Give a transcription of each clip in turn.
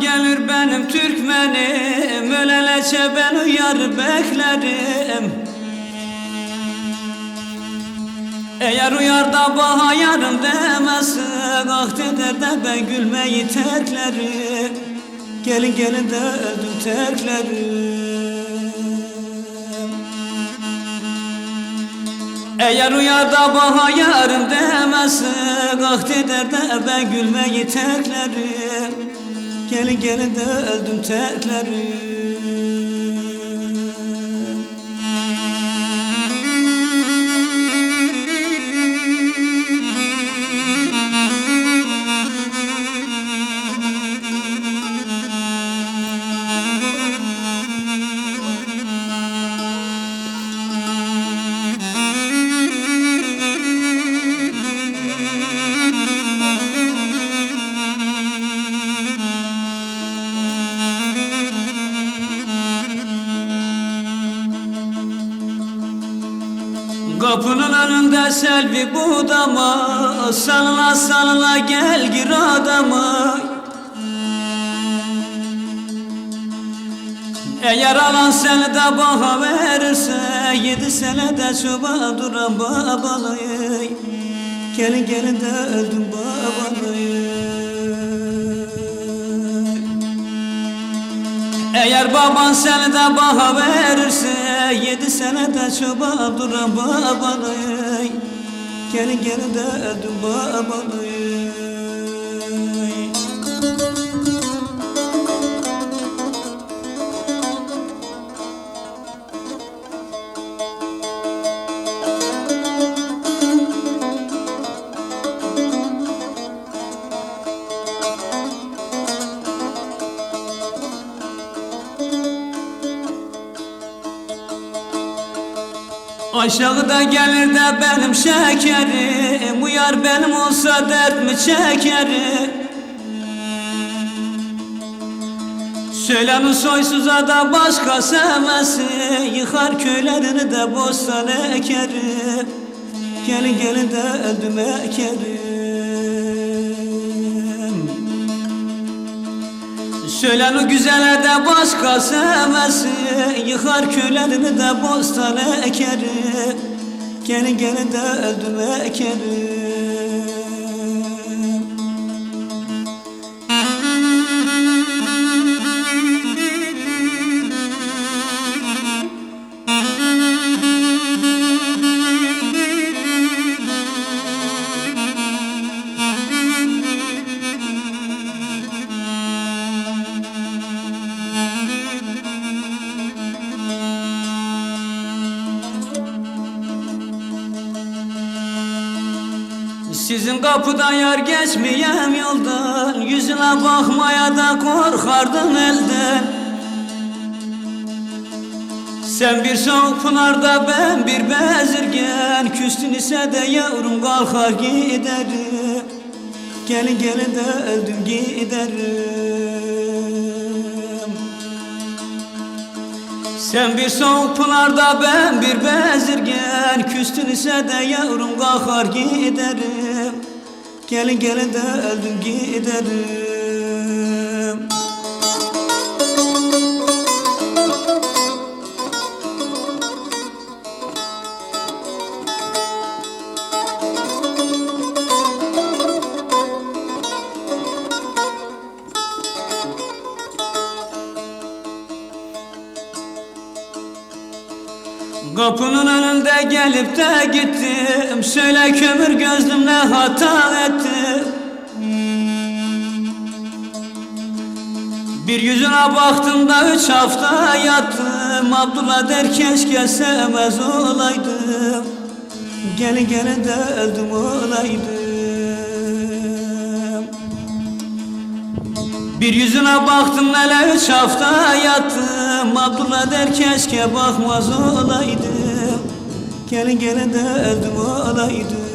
Gelir benim Türkmenim. Öleleçe ben uyar beklerim. Eğer uyar da baha yarım demezsin Ah deder de ben gülmeyi terklerim. Gelin gelin de öldüm terklerim. Eğer uyar da baha yarım demezsin Ah deder de ben gülmeyi terklerim Gelin gelin de öldüm selvi budama Salına salına gel gir adama. Eğer alan seni de baha verirse Yedi senede çoba duran babalıyı Gelin gelin de öldüm babalıyı Eğer baban seni de baha verirse Yedi senede çoba duran babalıyı Gelin gelin de öldüm babalıyı Aşağıda gelir de benim şekerim. Uyar benim olsa dert mi çekerim? Söylenin soysuza da başka sevmesi Yıkar köylerini de bostan ekerim? Gelin gelin de öldüm ekerim Söylen o güzele de başka sevmesi Yıkar köylerini de bostan ekerim. Gelin gelin de öldüm ekerim Kapıda yer geçmeyem yoldan Yüzüne bakmaya da korkardım elden. Sen bir soğuk pınarda ben bir bezirgen Küstün ise de yavrum kalkar giderim. Gelin gelin de öldüm giderim. Sen bir soğuk pınarda ben bir bezirgen Küstün ise de yavrum kalkar giderim Gelin gelin de öldüm giderim gelip de gittim. Söyle kömür gözlüm ne hata ettim. Bir yüzüne baktım da üç hafta yattım. Abdullah der keşke sevmez olaydım. Gelin gelin de öldüm olaydım. Bir yüzüne baktım hele üç hafta yattım. Abdullah der keşke bakmaz olaydım Gelin gelin de öldüm olaydım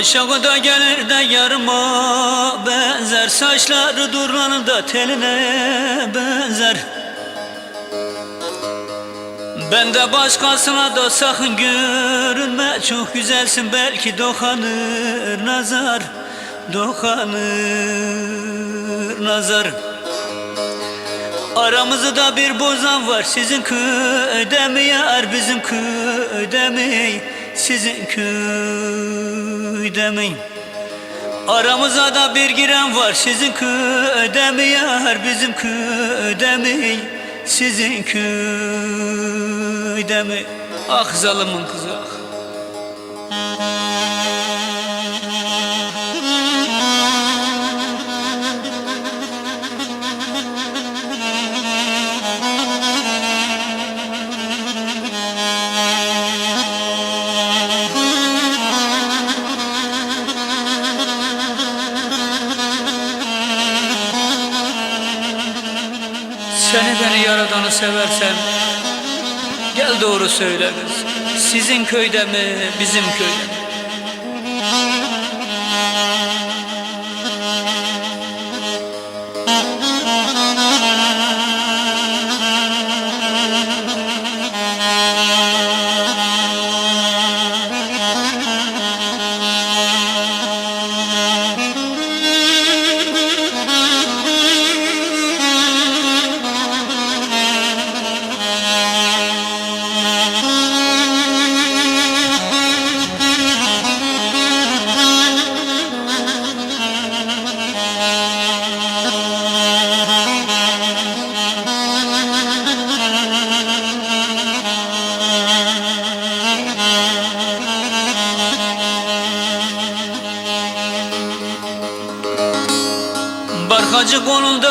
Aşağıda gelir de yarıma benzer Saçları duranında teline benzer. Ben de başkasına da sakın görünme Çok güzelsin belki dokanır nazar Dokanır nazar. Aramızda bir bozan var sizin köyde mi yar bizim köyde mi sizin köyde mi Aramıza da bir giren var sizin köyde mi yar bizim köyde mi sizin köyde mi Ah zalimin kızı ah seversen Gel doğru söyle kız Sizin köyde mi bizim köyde mi?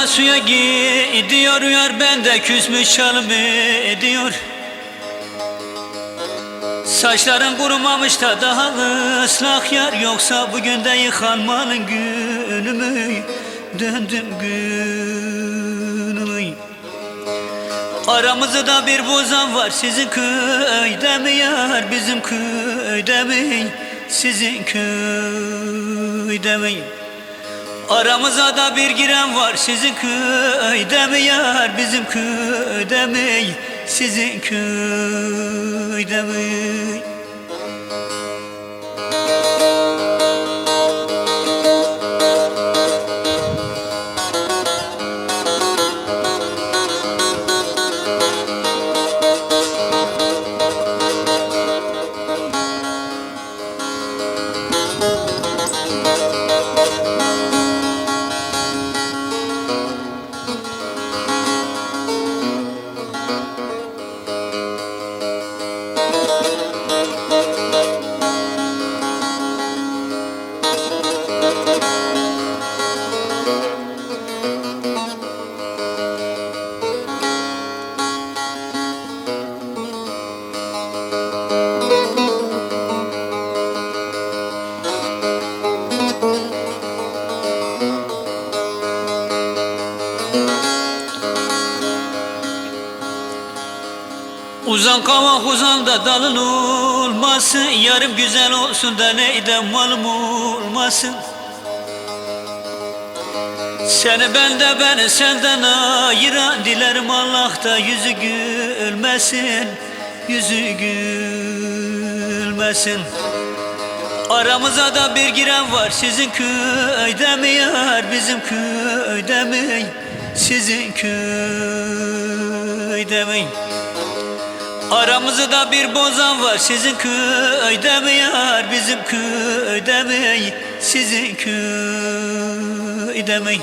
Suya gidiyor Yar bende küsmüş çalımı ediyor. Saçların kurumamış da daha ıslak yar Yoksa bugün de yıkanmanın günü mü? Döndüm günümü. Aramızda bir bozan var sizin köyde mi yar Bizim köyde mi? Sizin köyde mi Aramıza da bir giren var. Sizin köyde mi yar bizim köyde mi? Sizin köyde mi Uzan kavak uzan da dalın olmasın. Yarım güzel olsun da neyden malım olmasın. Seni bende beni senden ayıran Dilerim Allah da yüzü gülmesin. Yüzü gülmesin. Aramıza da bir giren var. Sizin köyde mi yar bizim köyde mi? Sizin köyde mi? Aramızda bir bozan var sizin köyde mi yar bizim köyde mi sizin köyde mi?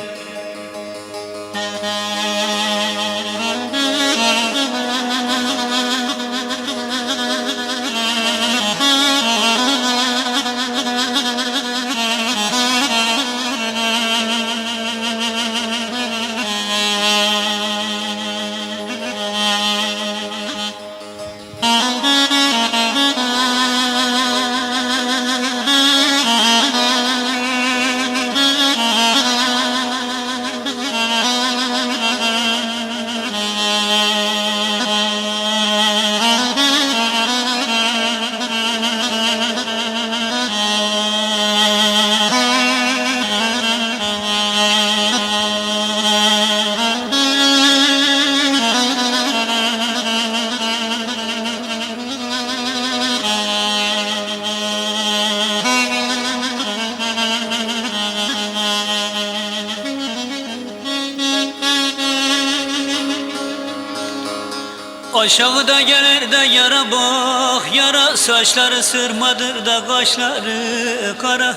Aşağıda gelir de yara bak yara Saçları sırmadır da kaşları kara.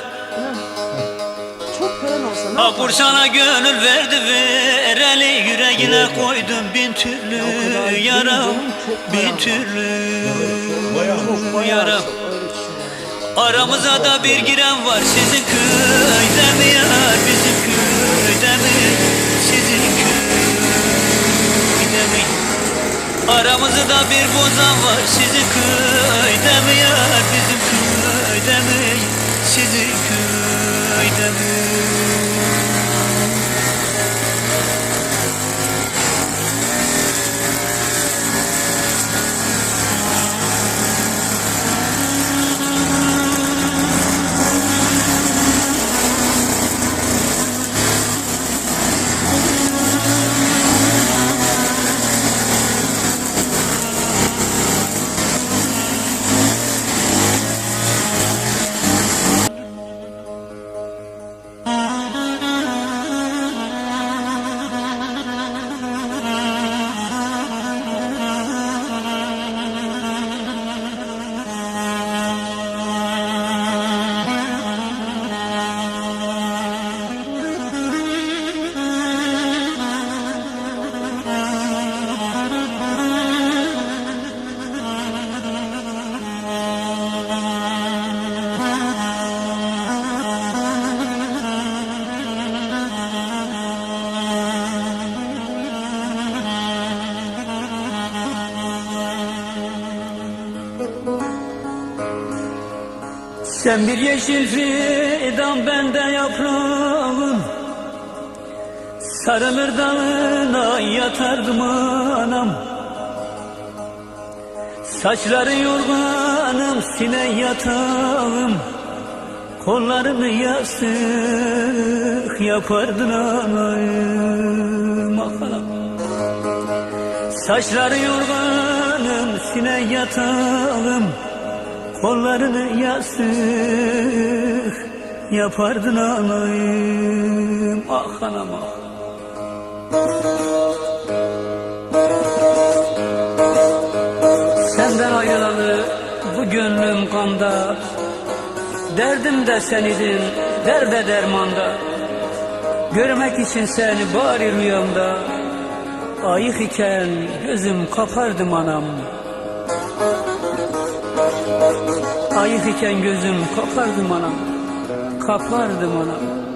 Çok paran olsa ne Ha yaparsın? kursana gönül verdi vereli Yüreğine koydum bin türlü yara. Bin türlü yara. Aramıza da bir giren var sizin köyde mi yar bizim köyde mi? Sizin köyde mi Aramızda bir bozan var. Sizin köyde mi yar bizim köyde mi? Sizin köyde Sen bir yeşil fidan bende yaprağım. Sarılır dalına yatardım anam Saçları yorganım sine yatağım. Kollarını yastık yapardın anam anam Saçları yorganım sine yatağım Kollarını yastık yapardın anayım. Ah anam ah. Senden ayrılalı bu gönlüm kanda. Derdim de senidin derde dermanda. Görmek için seni bari rüyamda Ayık iken gözüm kapardım anam Ayık iken gözüm kapardım anam Kapardım anam